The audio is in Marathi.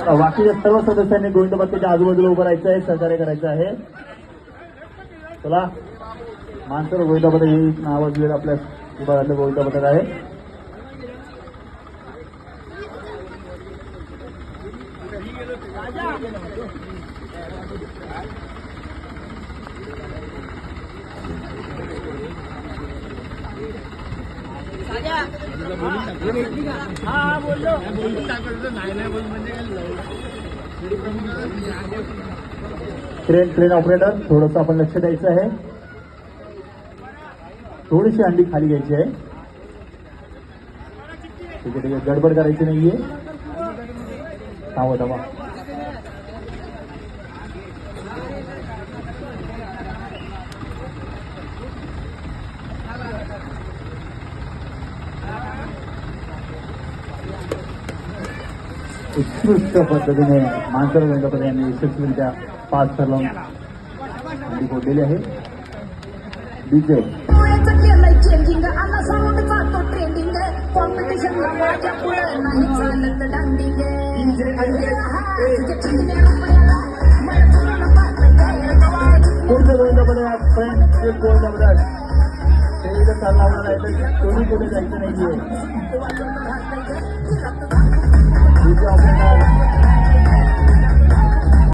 बाकीच्या सर्व सदस्यांनी गोविंद बत्तीच्या आजूबाजूला उभं राहायचं आहे सहकार्य करायचं आहे. चला मानसर गोविंदा पथक हे नाव दिलेलं आपल्या विभागातलं गोविंदा पथक आहे. क्रेन ट्रेन ऑपरेटर थोडस आपण लक्ष द्यायचं आहे. थोडीशी अंडी खाली घ्यायची आहे. ठीक आहे ठीक आहे. गडबड करायची नाहीये. थांबा थांबा. उत्कृष्ट पद्धतीने मानसर गणपती यांनी यशस्वीरित्या पाच सर फोडलेली आहे. डीजे. चेंजिंग आला साऊंड जातो ट्रेंडिंग कॉम्पिटिशन माझ्या पुढे नाही चालत डांडिंग गोविंदामध्ये जे गोविंदामध्ये ते आहे कोणी कोणी जायचं नाहीये.